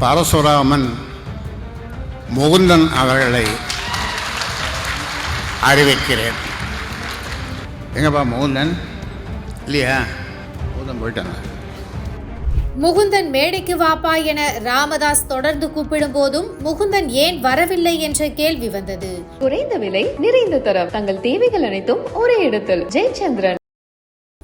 பரசுராமன் முகுந்தன் அவர்களை அறிவிக்கிறேன். எங்கப்பா முகுந்தன்? இல்லையா? முகுந்தன் போயிட்டாங்க முகுந்தன் மேடைக்கு வாப்பா என ராமதாஸ் தொடர்ந்து கூப்பிடும் போதும் முகுந்தன் ஏன் வரவில்லை என்ற கேள்வி வந்தது. குறைந்த விலை நிறைந்த தரம். தங்கள் தேவைகள் அனைத்தும் ஒரே இடத்தில். ஜெயச்சந்திரன்.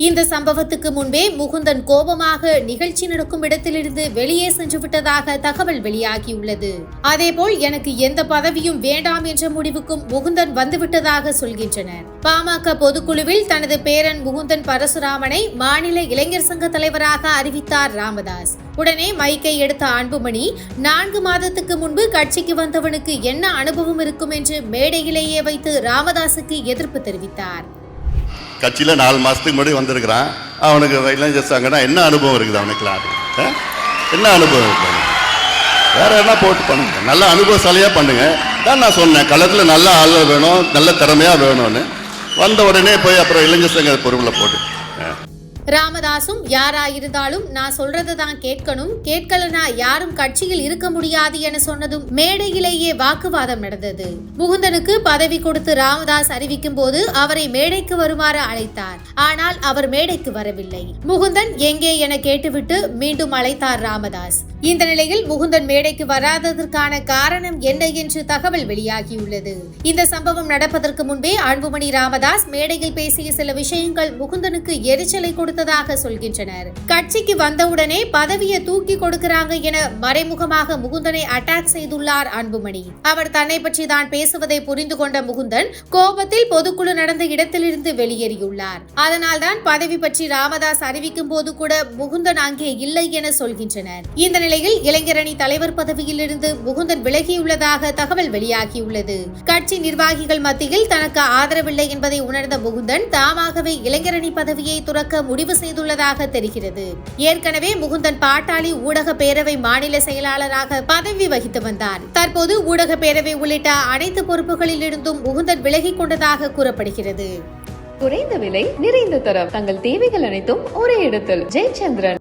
இந்த சம்பவத்துக்கு முன்பே முகுந்தன் கோபமாக நிகழ்ச்சி நடக்கும் இடத்திலிருந்து வெளியே சென்று விட்டதாக தகவல் வெளியாகியுள்ளது. அதேபோல் எனக்கு எந்த பதவியும் வேண்டாம் என்ற முடிவுக்கும் முகுந்தன் வந்துவிட்டதாக சொல்கின்றனர். பாமக பொதுக்குழுவில் தனது பேரன் முகுந்தன் பரசுராமனை மாநில இளைஞர் சங்க தலைவராக அறிவித்தார் ராமதாஸ். உடனே மைக்கை எடுத்த அன்புமணி நான்கு மாதத்துக்கு முன்பு கட்சிக்கு வந்தவனுக்கு என்ன அனுபவம் இருக்கும் என்று மேடையிலேயே வைத்து ராமதாசுக்கு எதிர்ப்பு தெரிவித்தார். கட்சியில் நாலு மாதத்துக்கு முன்னாடி வந்திருக்கிறான். அவனுக்கு இளைஞர் சங்கம்னா என்ன அனுபவம் இருக்குது அவனுக்குலாம் ஆ? என்ன அனுபவம் இருக்குது வேற என்ன போட்டு பண்ணுங்க? நல்ல அனுபவசாலியாக பண்ணுங்க. தான் நான் சொன்னேன் களத்தில் நல்ல ஆள் வேணும் நல்ல திறமையாக வேணும்னு. வந்த உடனே போய் அப்புறம் இளைஞர் சங்க பொறுப்பில் போட்டு. ஆ. ராமதாசும் யாராயிருந்தாலும் நான் சொல்றதை தான் கேட்கணும். கேட்கலனா யாரும் கட்சியில் இருக்க முடியாது என சொன்னதும் மேடையிலேயே வாக்குவாதம் நடந்தது. முகுந்தனுக்கு பதவி கொடுத்து ராமதாஸ் அறிவிக்கும் போது அவரை மேடைக்கு வருமாறு அழைத்தார். ஆனால் அவர் மேடைக்கு வரவில்லை. முகுந்தன் எங்கே என கேட்டுவிட்டு மீண்டும் அழைத்தார் ராமதாஸ். இந்த நிலையில் முகுந்தன் மேடைக்கு வராததற்கான காரணம் என்ன என்று தகவல் வெளியாகியுள்ளது. இந்த சம்பவம் நடப்பதற்கு முன்பே அன்புமணி ராமதாஸ் மேடையில் பேசிய சில விஷயங்கள் முகுந்தனுக்கு எரிச்சலை கொடுத்ததாக சொல்கின்றனர். கட்சிக்கு வந்தவுடனே பதவியை தூக்கி கொடுக்கிறாங்க என மறைமுகமாக முகுந்தனை அட்டாக் செய்துள்ளார் அன்புமணி. அவர் தன்னை பற்றி தான் பேசுவதை புரிந்து கொண்ட முகுந்தன் கோபத்தில் பொதுக்குழு நடந்த இடத்திலிருந்து வெளியேறியுள்ளார். அதனால்தான் பதவி பற்றி ராமதாஸ் அறிவிக்கும் போது கூட முகுந்தன் அங்கே இல்லை என சொல்கின்றனர். இந்த இந்நிலையில் இளைஞரணி தலைவர் பதவியிலிருந்து முகுந்தன் விலகியுள்ளதாக தகவல் வெளியாகியுள்ளது. கட்சி நிர்வாகிகள் மத்தியில் தனக்கு ஆதரவில்லை என்பதை உணர்ந்த முகுந்தன் தாமாகவே இளைஞரணி பதவியை துறக்க முடிவு செய்துள்ளதாக தெரிகிறது. ஏற்கனவே முகுந்தன் பாட்டாளி ஊடக பேரவை மாநில செயலாளராக பதவி வகித்து வந்தார் தற்போது ஊடக பேரவை உள்ளிட்ட அனைத்து பொறுப்புகளிலிருந்தும் முகுந்தன் விலகிக் கொண்டதாக கூறப்படுகிறது. குறைந்த விலை நிறைந்த தரம். தங்கள் தேவைகள் அனைத்தும் ஒரே இடத்தில். ஜெயச்சந்திரன்.